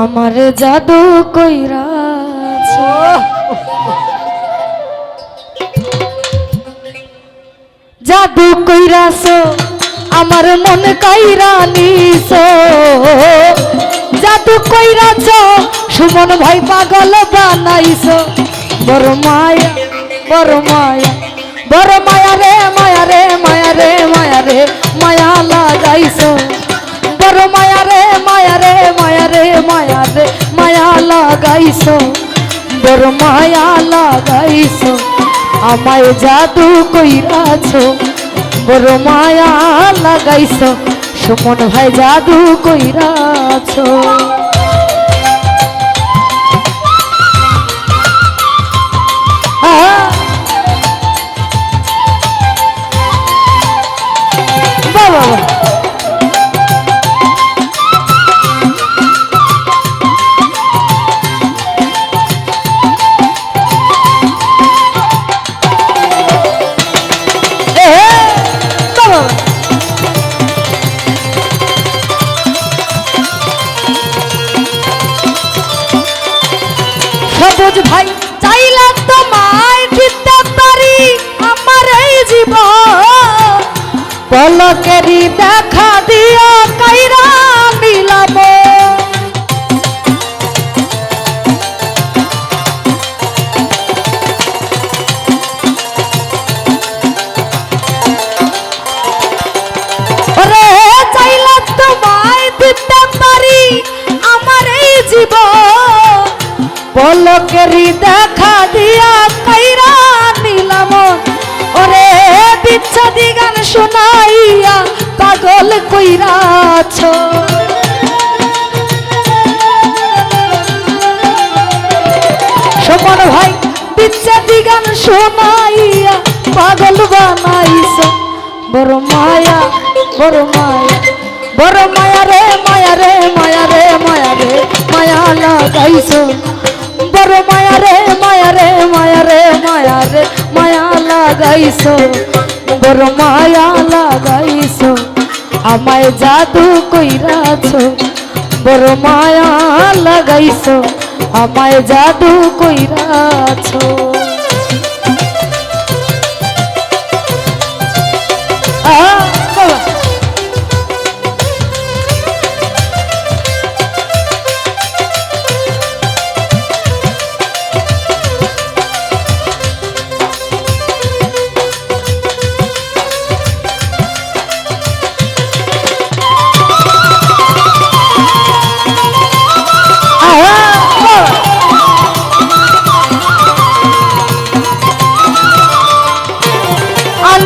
আমার জাদু কইরা জাদু কইরাছ আমার মন কাইরা নিছ। জাদু কইরাছ সুমন ভাই পাগল বানাইছ। বড় মায়া বড় মায়া বড় মায়া রে মায়া রে মায়া রে। বড় মায়া লাগাইছ আমায় জাদু কইরাছ বড় মায়া লাগাইছ সুমন ভাই জাদু কইরাছ। সবুজ ভাই চাইলে তোমায় দিতে পারি আমার এই জীবন। পলকেরই দেখা দিও কাইরা মিলাব। পলকেরই দেখা দিয়া কাইরা নিলাম। ওরে বিচ্ছাদি গান শোনাইয়া পাগল কইরাছ। সমান ভাই, বিচ্ছাদি গান শোনাইয়া পাগল বানাইছ। বড় মায়া বড় মায়া বড় মায়া রে মায়া রে মায়া রে মায়া রে, মায়া লাগাইছ। বড় মায়া রে মায়া রে মায়া রে মায়া রে মায়া লাগাইছ, বড় মায়া লাগাইছ, আমায় জাদু কইরাছ, বড় মায়া লাগাইছ, আমায় জাদু কইরাছ।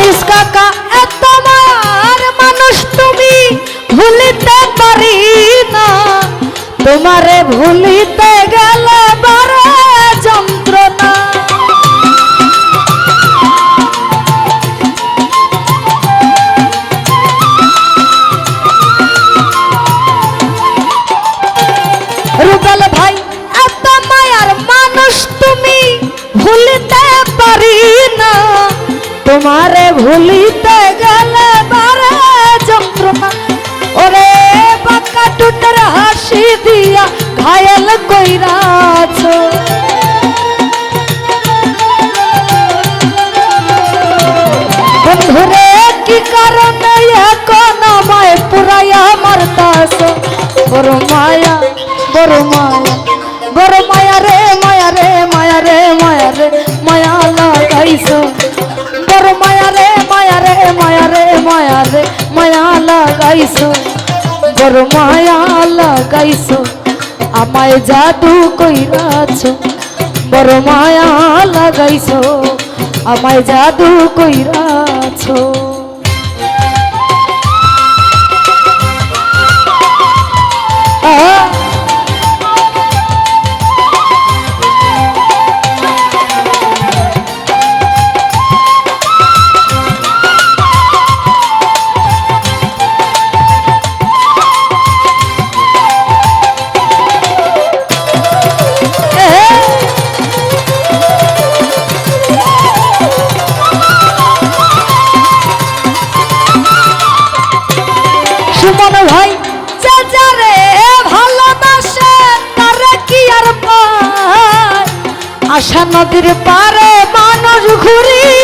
আনিস কাকা মানুষ তুমি ভুলিতে পারি না। তোমারে ভুলিতে গেলে তোমারে ভুলিতে গেলে বারে যন্ত্রণা। ওরে বাঁকা টুটের হাসি দিয়া ঘায়েল কইরাছ বন্ধুরে, কি কারণে এখন আমায় পুরাইয়া মারতাস বড় মায়া বড় মায়া বড় মায়া রে মায়া রে মায়া রে মায়া রে, মায়া লাগাইছ। বড় মায়া রে মায়া রে মায়া রে মায়া রে, মায়া লাগাইছ। বড় মায়া লাগাইছ, আমায় জাদু কইরাছ। বড় মায়া লাগাইছ, আমায় জাদু কইরাছ। সুমন ভাই যে যারে ভালোবাসে তারে কি আর পায়? আশা নদীর পারে মানুষ ঘুরি।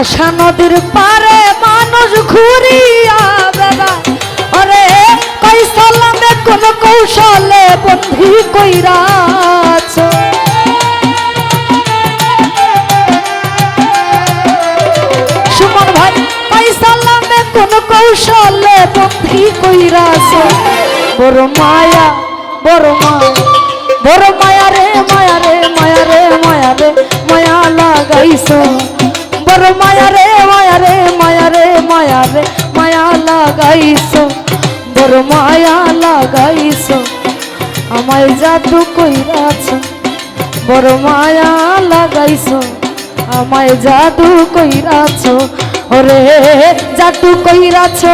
আশা নদীর পারে মানুষ ঘুরিয়া বেড়ায়। ওরে কই কোন কৌশলে বন্ধি কইরাছ? সুমন ভাই, কই সালামে কোন কৌশলে বন্ধি কইরাছ? বড় মায়া বড় মায়া বড় মায়া রে মায়া রে মায়া রে মায়া রে, মায়া লাগাইছ। বড় মায়া রে মায়া রে মায়া রে মায়া রে মায়া লাগাইছ। বড় মায়া লাগাইছ। আমায় জাদু কইরাছ। বড় মায়া লাগাইছ। আমায় জাদু কইরাছ। ওরে, জাদু কইরাছ।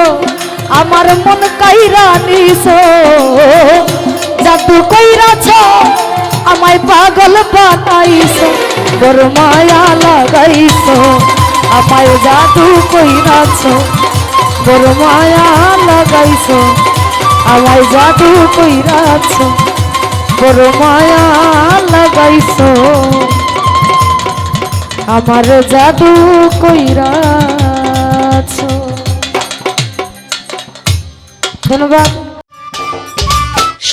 আমার মন কাইরা নিছ। জাদু কইরাছ। আমায় পাগল বানাইছ বড় মায়া লাগাইছ, আমায় জাদু কইরাছ বড় মায়া লাগাইছ, আমায় জাদু কইরাছ বড় মায়া লাগাইছ। আমার জাদু কইরাছ। ধন্যবাদ।